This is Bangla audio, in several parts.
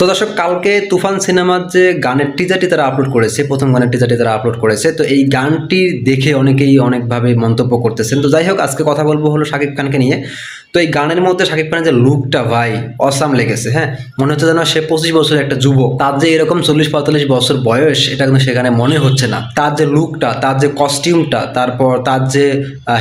তো দর্শক, কালকে তুফান সিনেমার যে গানের টিজারটি তারা আপলোড করেছে, প্রথম গানের টিজারটি তারা আপলোড করেছে, তো এই গানটি দেখে অনেকেই অনেকভাবে মন্তব্য করতেছেন। তো যাই হোক, আজকে কথা বলব হলো শাকিব খানকে নিয়ে। তো এই গানের মধ্যে শাকিব খানের যে লুকটা ভাই, অসাম লেগেছে হ্যাঁ? মনে হচ্ছে যেন সে পঁচিশ বছরের একটা যুবক। তার যে এরকম চল্লিশ পঁয়তাল্লিশ বছর বয়স, এটা কিন্তু সেখানে মনে হচ্ছে না। তার যে লুকটা তার যে কস্টিউমটা তারপর তার যে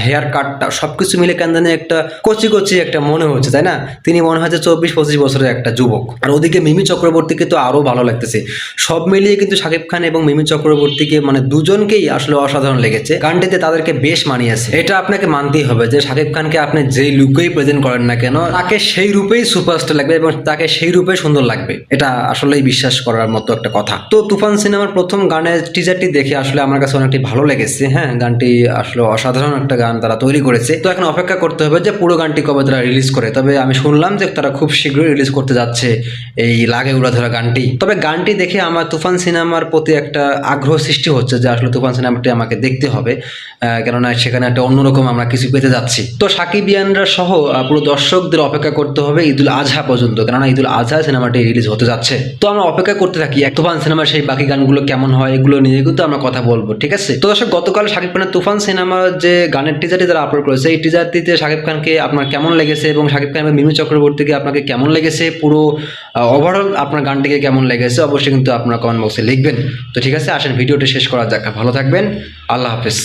হেয়ার কাটটা সব কিছু মিলে কেন জানি একটা কচি কচি একটা মনে হচ্ছে, তাই না? তিনি মনে হয় যে চব্বিশ পঁচিশ বছরের একটা যুবক। আর ওদিকে মিমি চক্রবর্তীকে তো আরও ভালো লাগতেছে। সব মিলিয়ে কিন্তু শাকিব খান এবং মিমি চক্রবর্তীকে মানে দুজনকেই আসলে অসাধারণ লেগেছে। গানটিতে তাদেরকে বেশ মানিয়েছে। এটা আপনাকে মানতেই হবে যে শাকিব খানকে আপনি যেই লুকেই প্রেজেন্ট করেন না কেন, তাকে সেই রূপেই সুপারস্টার লাগবে এবং তাকে সেই রূপে সুন্দর লাগবে। এটা আসলেই বিশ্বাস করার মতো একটা কথা। তো তুফান সিনেমার প্রথম গানের টিজারটি দেখে আসলে আমার কাছে অনেকটি ভালো লেগেছে হ্যাঁ? গানটি আসলে অসাধারণ একটা গান তারা তৈরি করেছে। তো এখন অপেক্ষা করতে হবে যে পুরো গানটি কবে তারা রিলিজ করে। তবে আমি শুনলাম যে তারা খুব শীঘ্রই রিলিজ করতে যাচ্ছে এই লাগে উড়াধরা গানটি। তবে গানটি দেখে আমার তুফান সিনেমার প্রতি একটা আগ্রহ সৃষ্টি হচ্ছে যে আসলে তুফান সিনেমাটি আমাকে দেখতে হবে কেননা সেখানে একটা অন্যরকম আমরা কিছু পেতে যাচ্ছি। তো সাকিবিয়ানরা সহ পুরো দর্শকদের অপেক্ষা করতে হবে ঈদুল আজহা পর্যন্ত, কেননা ঈদুল আজহা সিনেমাটি রিলিজ হতে যাচ্ছে। তো আমরা অপেক্ষা করতে থাকি, এক তুফান সিনেমার সেই বাকি গানগুলো কেমন হয়, এগুলো নিয়ে কিন্তু আমরা কথা বলব, ঠিক আছে? তো দর্শক, গতকাল শাকিব খানের তুফান সিনেমার যে গানের টিজারটি তারা আপলোড করেছে, এই টিজারটিতে শাকিব খানকে আপনার কেমন লেগেছে এবং শাকিব খান মিমি চক্রবর্তীকে আপনাকে কেমন লেগেছে? পুরো ওভারঅল আপনার গানটিকে কেমন লেগেছে? অবশ্যই কিন্তু আপনার কমেন্ট বক্সে লিখবেন। তো ঠিক আছে, আসেন, ভিডিওটি শেষ করা যাক। ভালো থাকবেন, আল্লাহ হাফেজ।